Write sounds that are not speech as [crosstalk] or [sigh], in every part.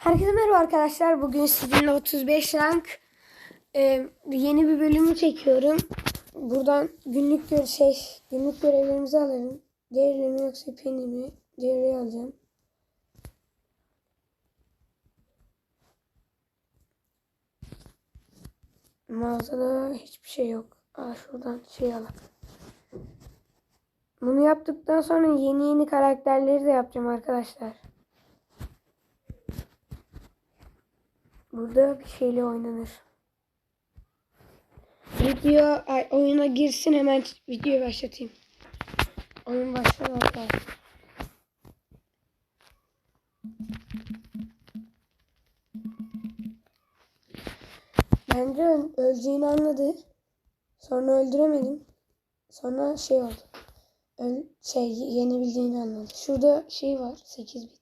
Herkese merhaba arkadaşlar. Bugün sizinle 35 rank e, yeni bir bölümü çekiyorum. Buradan günlük gör şey günlük görevlerimizi alalım. Diğerleri mi yoksa peni mi? Diğerleri alacağım. Mağazada hiçbir şey yok. Aa, şuradan şey alalım. Bunu yaptıktan sonra yeni yeni karakterleri de yapacağım arkadaşlar. Burada bir şeyle oynanır. Video ay, oyuna girsin hemen videoyu başlatayım. Oyun başladı arkadaşlar. Bence öl- öleceğini anladı. Sonra öldüremedim. Sonra şey oldu. Öl şey yenebildiğini anladı. Şurada şey var 8 bit.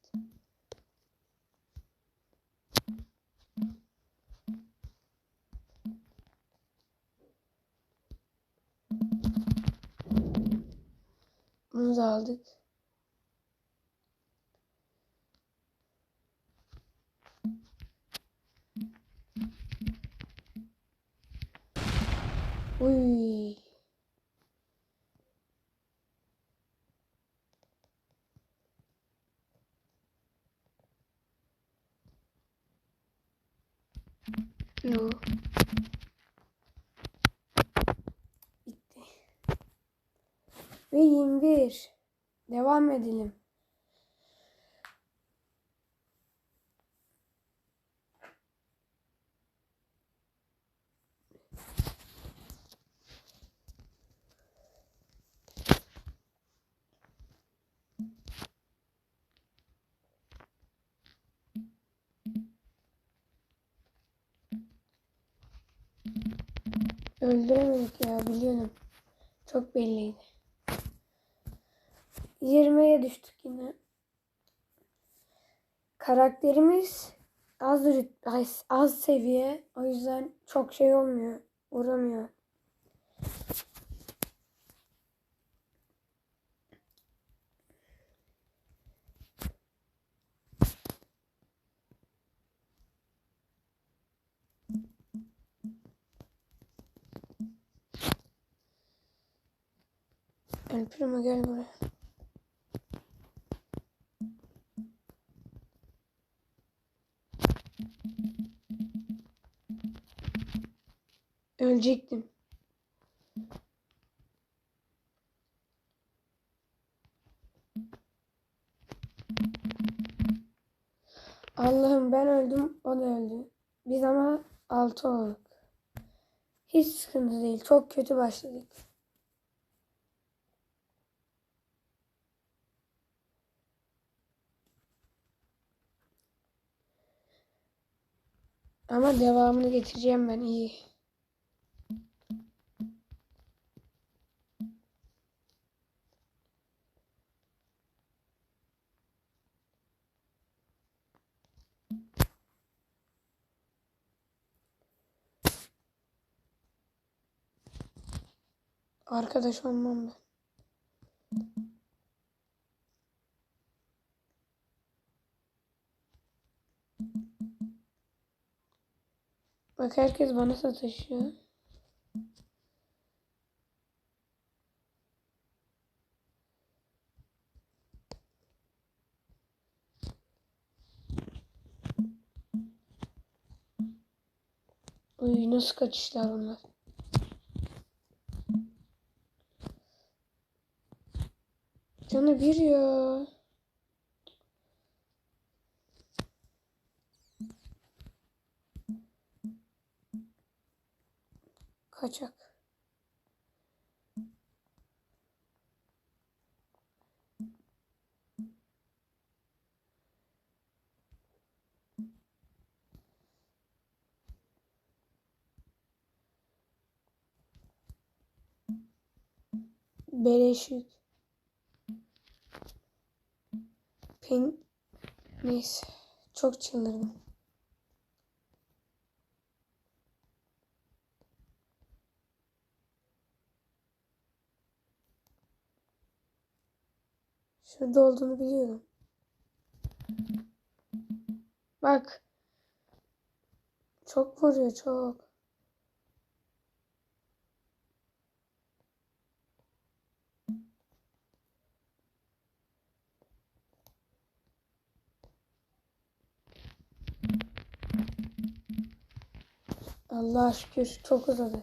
Aldık. Uy. Yo. Bitti. Ve 21. Devam edelim. Öldüremedik ya biliyorum. Çok belliydi. 20'ye düştük yine. Karakterimiz az az seviye. O yüzden çok şey olmuyor. Vuramıyor. El Primo gel buraya. Ölecektim. Allah'ım ben öldüm, o da öldü. Biz ama altı olduk. Hiç sıkıntı değil. Çok kötü başladık. Ama devamını getireceğim ben iyi. Arkadaş olmam ben. Bak herkes bana sataşıyor. Uy nasıl kaçışlar bunlar. Canı bir ya. Kaçak. Beleş Pen... Neyse. Çok çıldırdım. Şurada olduğunu biliyorum. Bak. Çok vuruyor çok. Allah'a şükür çok uzadı.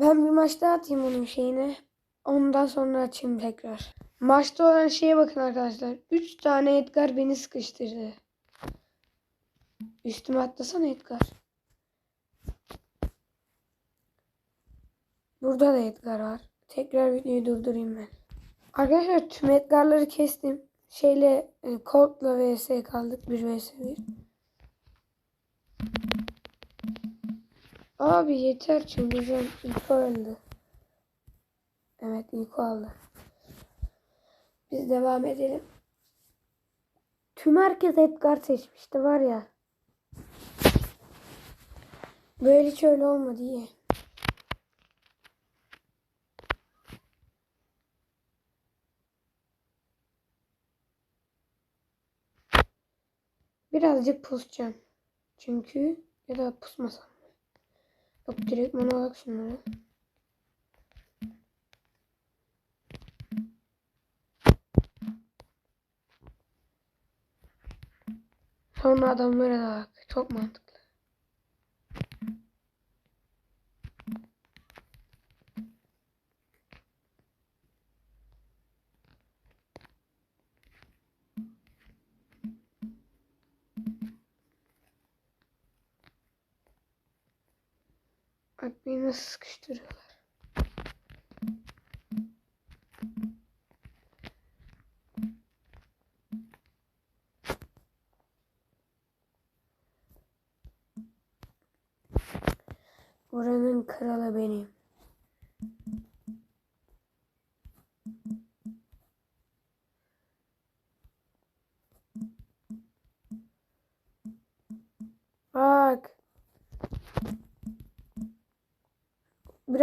Ben bir maç atayım onun şeyine. Ondan sonra açayım tekrar. Maçta olan şeye bakın arkadaşlar. 3 tane Edgar beni sıkıştırdı. Üstüme atlasana Edgar. Burada da Edgar var. Tekrar videoyu durdurayım ben. Arkadaşlar tüm Edgar'ları kestim. Şeyle e, Colt'la vs kaldık. 1 vs 1. Abi yeter çıldıracağım. İlko öldü. Evet İlko aldı. Biz devam edelim. Tüm herkes Edgar seçmişti var ya. Böyle hiç öyle olmadı iyi. Birazcık pusacağım. Çünkü ya da pusmasam. Yok direkt bana bak şunları. Sonra adamlara da bak. Çok mantıklı. Bak nasıl sıkıştırıyorlar.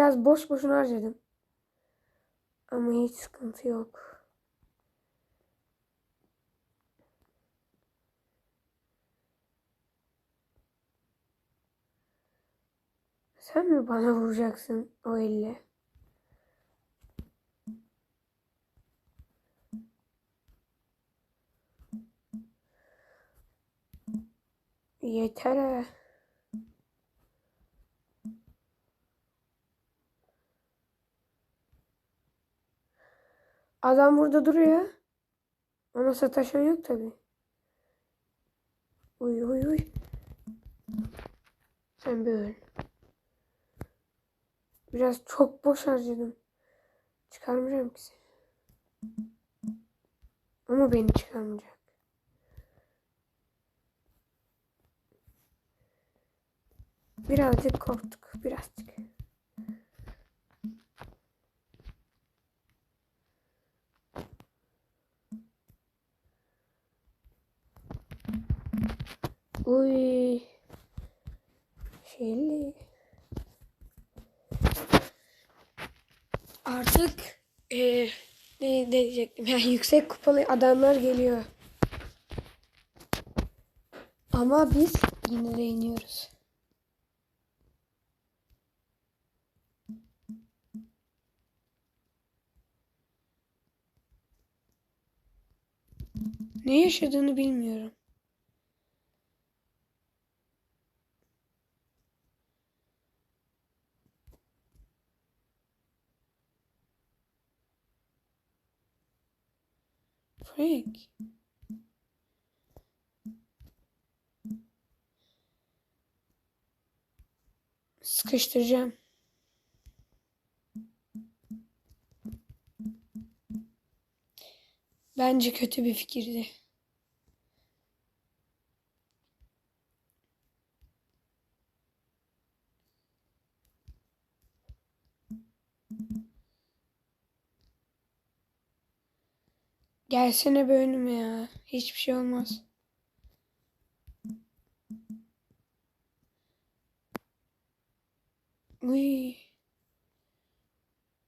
Biraz boş boşuna harcadım. Ama hiç sıkıntı yok. Sen mi bana vuracaksın o elle? Yeter Adam burada duruyor. Ona sataşan yok tabi. Uy uy uy. Sen bir öl. Biraz çok boş harcadım. Çıkarmayacağım ki seni. Ama beni çıkarmayacak. Birazcık korktuk. Birazcık. Uy. Şeyli. Artık eee ne, ne diyecektim? Yani yüksek kupalı adamlar geliyor. Ama biz yine de iniyoruz. Ne yaşadığını bilmiyorum. Frank. Sıkıştıracağım. Bence kötü bir fikirdi. Gelsene be ya. Hiçbir şey olmaz. Uy.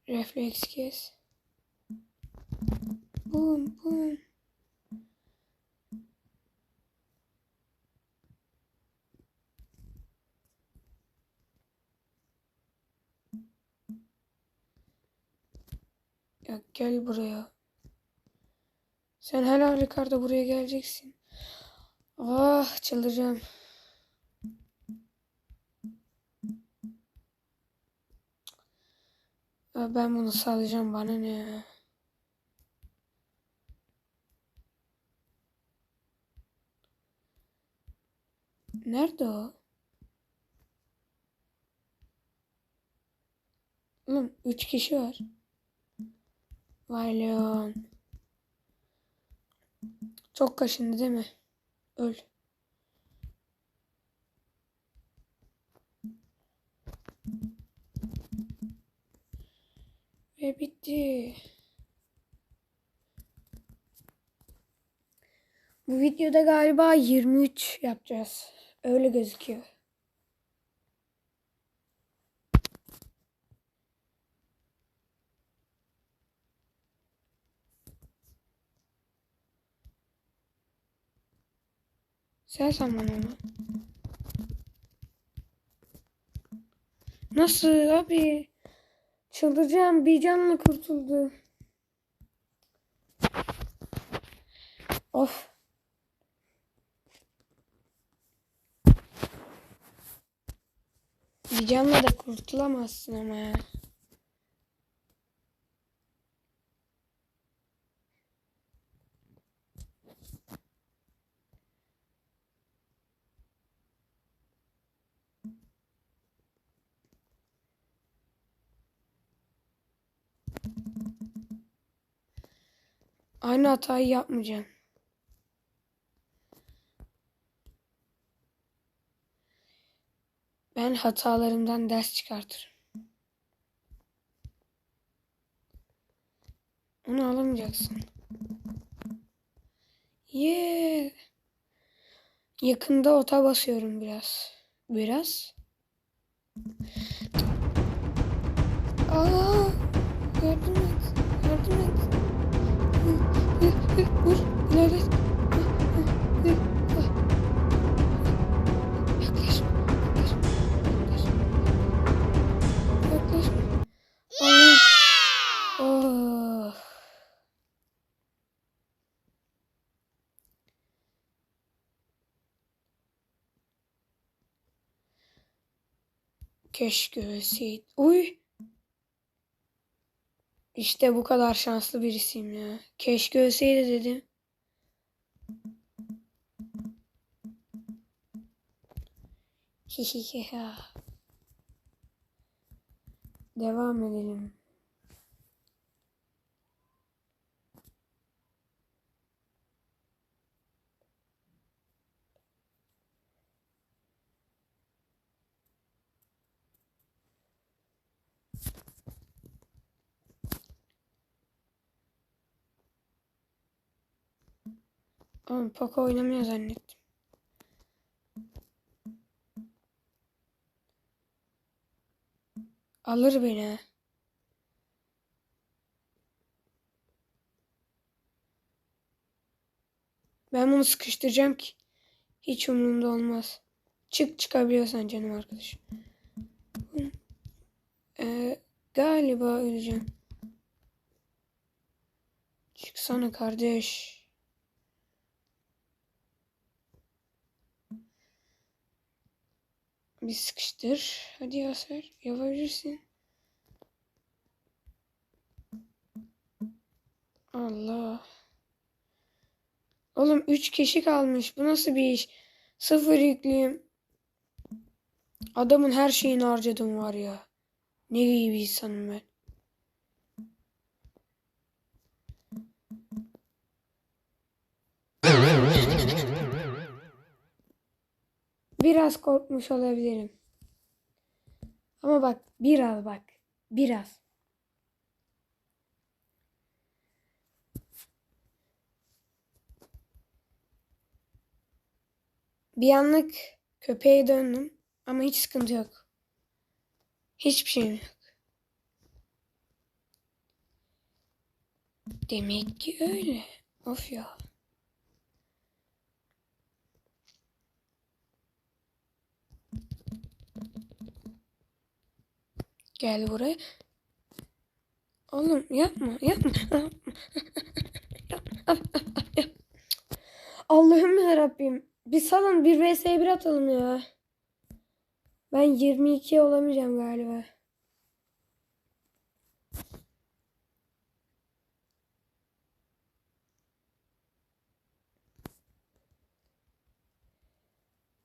Refleks kes. Bum bum. Ya gel buraya. Sen her halükarda buraya geleceksin. Ah çıldıracağım. Ya ben bunu salacağım bana ne ya. Nerede o? Oğlum üç kişi var. Vay Leon. Çok kaşındı değil mi? Öl. Ve bitti. Bu videoda galiba 23 yapacağız. Öyle gözüküyor. Sen sen. Nasıl abi? Çıldıracağım. Bir canla kurtuldu. Of. Bir canla da kurtulamazsın ama ya. Aynı hatayı yapmayacağım. Ben hatalarımdan ders çıkartırım. Onu alamayacaksın. Yeah. Yakında ota basıyorum biraz. Biraz. Aa, yardım et. Vur, ilerlet. Yaklaşma, yaklaşma, yaklaşma. Yaklaşma. Oh. Keşke ölseydi. Uy. İşte bu kadar şanslı birisiyim ya. Keşke ölseydi dedim. Hihihiha. Devam edelim. Oğlum Poco oynamıyor zannettim. Alır beni. Ben bunu sıkıştıracağım ki. Hiç umurumda olmaz. Çık çıkabiliyorsan canım arkadaşım. Ee, galiba öleceğim. Çıksana kardeş. Bir sıkıştır. Hadi Yaser. Yapabilirsin. Allah. Oğlum 3 kişi kalmış. Bu nasıl bir iş? Sıfır yüklüyüm. Adamın her şeyini harcadım var ya. Ne iyi bir insanım ben. Biraz korkmuş olabilirim. Ama bak biraz bak. Biraz. Bir anlık köpeğe döndüm ama hiç sıkıntı yok. Hiçbir şeyim yok. Demek ki öyle. Of ya. Gel buraya. Oğlum yapma yapma. Allah'ım ya Rabbim. Bir salın bir vs 1 atalım ya. Ben 22 olamayacağım galiba.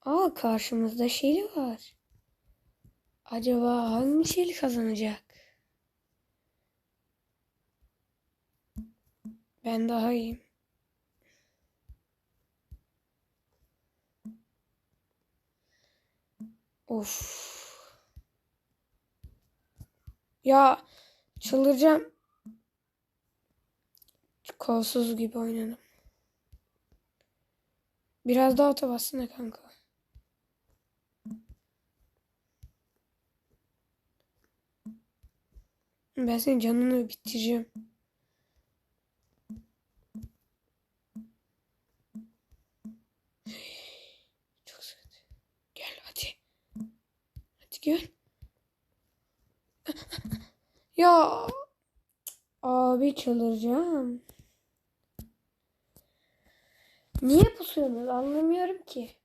Aa karşımızda Şeli var. Acaba hangi Şeli kazanacak? Ben daha iyiyim. Of. Ya çıldıracağım. Kolsuz gibi oynadım. Biraz daha ata bassana kanka. Ben senin canını bitireceğim. Çok sıkıntı. Gel hadi. Hadi gel. [laughs] ya abi çıldıracağım. Niye pusuyorsunuz anlamıyorum ki.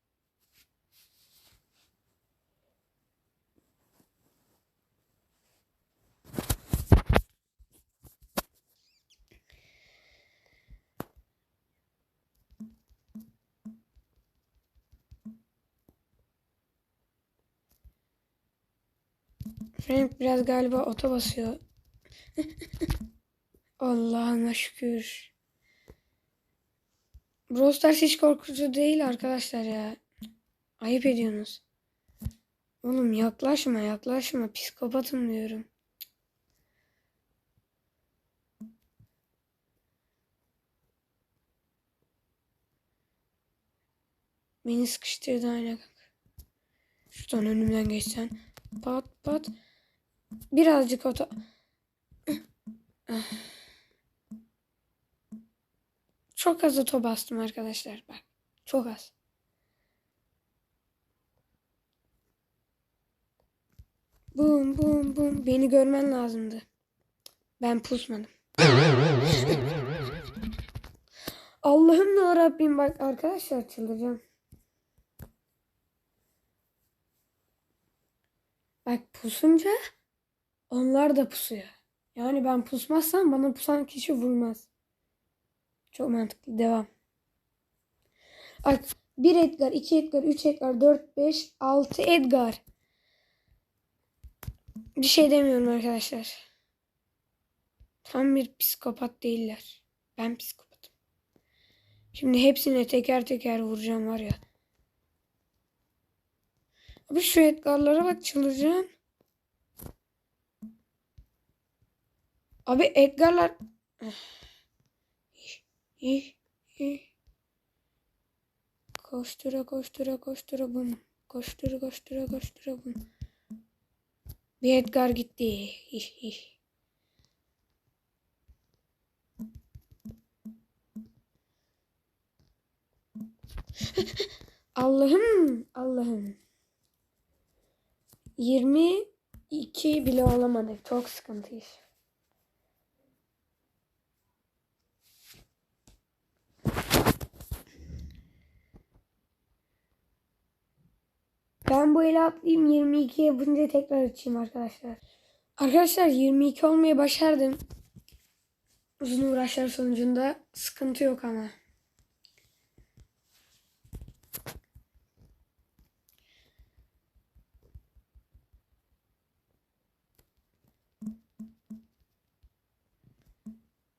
Frank biraz galiba ota basıyor. [laughs] Allah'ıma şükür. Brawl Stars hiç korkutucu değil arkadaşlar ya. Ayıp ediyorsunuz. Oğlum yaklaşma yaklaşma. Psikopatım diyorum. Beni sıkıştırdı aynen kanka. Şuradan önümden geçsen. Pat pat. Birazcık ota... Çok az oto bastım arkadaşlar bak. Çok az. Bum bum bum. Beni görmen lazımdı. Ben pusmadım. Allah'ım ya Rabbim bak arkadaşlar çıldıracağım. Bak pusunca onlar da pusuyor. Yani ben pusmazsam bana pusan kişi vurmaz. Çok mantıklı. Devam. Bak 1 Edgar, 2 Edgar, 3 Edgar, 4, 5, 6 Edgar. Bir şey demiyorum arkadaşlar. Tam bir psikopat değiller. Ben psikopatım. Şimdi hepsine teker teker vuracağım var ya. Abi şu Edgar'lara bak çıldıracağım. Abi Edgar'lar... Koştura koştura koştura bum. Koştura koştura koştura bum. Bir Edgar gitti. İh, ih. Allah'ım, Allah'ım. 22 bile olamadık. Çok sıkıntıyız. Ben bu eli atlayayım 22 yapınca tekrar açayım arkadaşlar. Arkadaşlar 22 olmayı başardım. Uzun uğraşlar sonucunda sıkıntı yok ama.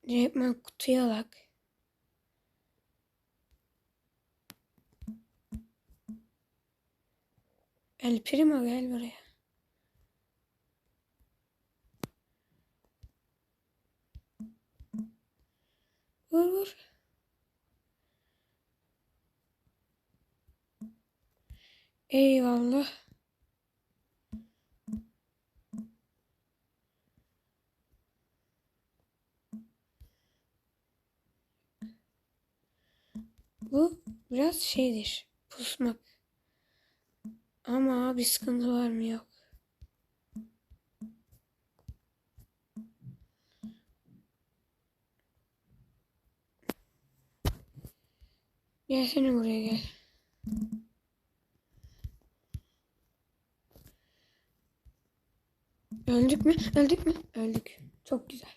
Direktmen kutuya bak. El Primo gel buraya. Vur vur. Eyvallah. Bu biraz şeydir. Pusmak. Ama bir sıkıntı var mı yok. Gelsene buraya gel. Öldük mü? Öldük mü? Öldük. Çok güzel.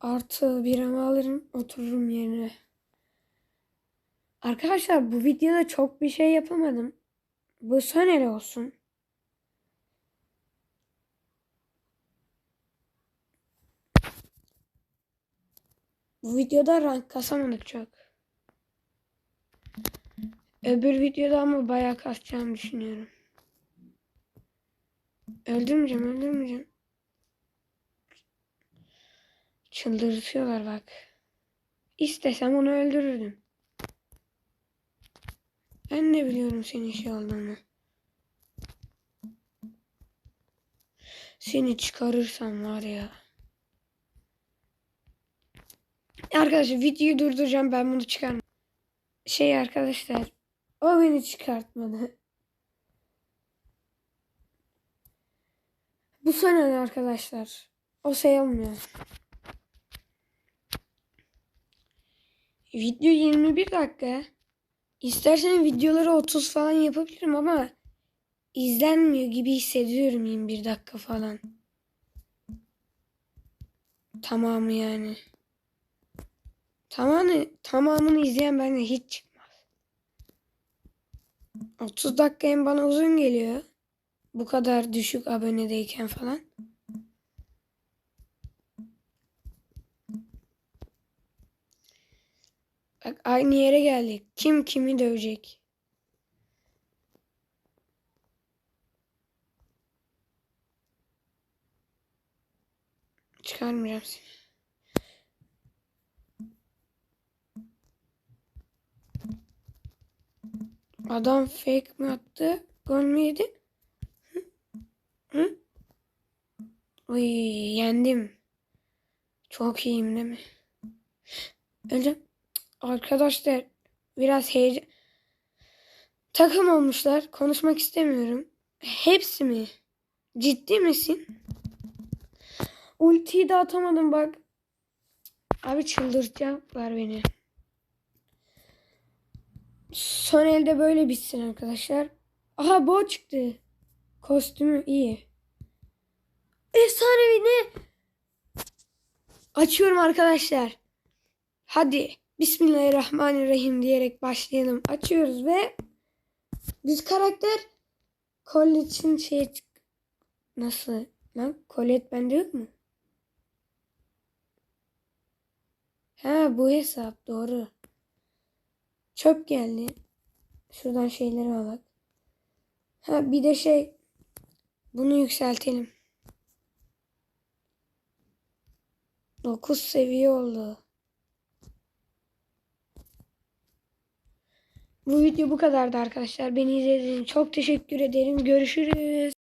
Artı bir ama alırım otururum yerine. Arkadaşlar bu videoda çok bir şey yapamadım. Bu soneli olsun. Bu videoda rank kasamadık çok. Öbür videoda ama bayağı kasacağımı düşünüyorum. Öldürmeyeceğim, öldürmeyeceğim. Çıldırtıyorlar bak. İstesem onu öldürürdüm. Ben de biliyorum senin şey olduğunu. Seni çıkarırsam var ya. Arkadaşlar videoyu durduracağım ben bunu çıkarmam. Şey arkadaşlar o beni çıkartmadı. Bu sene arkadaşlar. O sayılmıyor. Video 21 dakika. İstersen videoları 30 falan yapabilirim ama izlenmiyor gibi hissediyorum 21 dakika falan. Tamamı yani. Tamamını, tamamını izleyen bende hiç çıkmaz. 30 dakika hem bana uzun geliyor. Bu kadar düşük abonedeyken falan. Bak aynı yere geldik. Kim kimi dövecek? Çıkarmayacağım seni. Adam fake mi attı? Gol mü yedi? Hı? Hı? Uy, yendim. Çok iyiyim değil mi? Önce arkadaşlar biraz heyecan takım olmuşlar. Konuşmak istemiyorum. Hepsi mi? Ciddi misin? Ultiyi de atamadım bak. Abi çıldırtacaklar beni. Son elde böyle bitsin arkadaşlar. Aha bu çıktı. Kostümü iyi. Efsanevi ne? Açıyorum arkadaşlar. Hadi Bismillahirrahmanirrahim diyerek başlayalım. Açıyoruz ve biz karakter Colette'in şey nasıl lan Colette bende yok mu? Ha bu hesap doğru. Çöp geldi. Şuradan şeyleri alak. Ha bir de şey bunu yükseltelim. 9 seviye oldu. Bu video bu kadardı arkadaşlar. Beni izlediğiniz için çok teşekkür ederim. Görüşürüz.